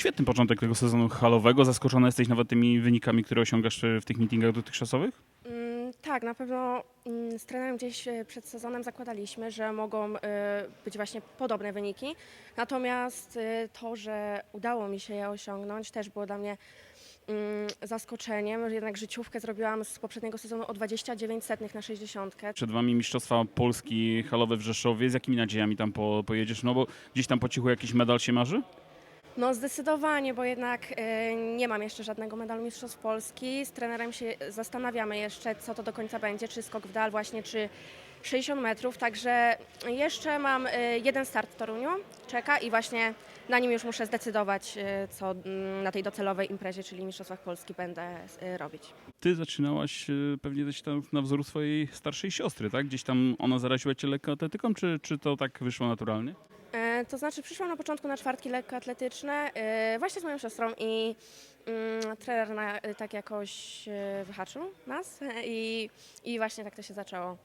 Świetny początek tego sezonu halowego. Zaskoczony jesteś nawet tymi wynikami, które osiągasz e, w tych meetingach dotychczasowych? Mm, Tak, na pewno mm, z trenerem gdzieś e, przed sezonem zakładaliśmy, że mogą e, być właśnie podobne wyniki. Natomiast to, że udało mi się je osiągnąć, też było dla mnie mm, zaskoczeniem. Jednak życiówkę zrobiłam z poprzedniego sezonu o 29 setnych na 60. Przed wami Mistrzostwa Polski halowe w Rzeszowie. Z jakimi nadziejami tam po, pojedziesz? No bo gdzieś tam po cichu jakiś medal się marzy? No zdecydowanie, bo jednak e, nie mam jeszcze żadnego medalu Mistrzostw Polski. Z trenerem się zastanawiamy jeszcze, co to do końca będzie, czy skok w dal właśnie, czy 60 metrów. Także jeszcze mam e, jeden start w Toruniu, czeka i właśnie na nim już muszę zdecydować, e, co mm, na tej docelowej imprezie, czyli Mistrzostwach Polski będę robić. Ty zaczynałaś pewnie gdzieś tam na wzoru swojej starszej siostry, tak? Gdzieś tam ona zaraziła cię lekkoatletyką, czy, czy to tak wyszło naturalnie? To znaczy przyszłam na początku na czwartki lekkoatletyczne e, właśnie z moją siostrą i mm, trener na, tak jakoś e, wyhaczył nas i, i właśnie tak to się zaczęło.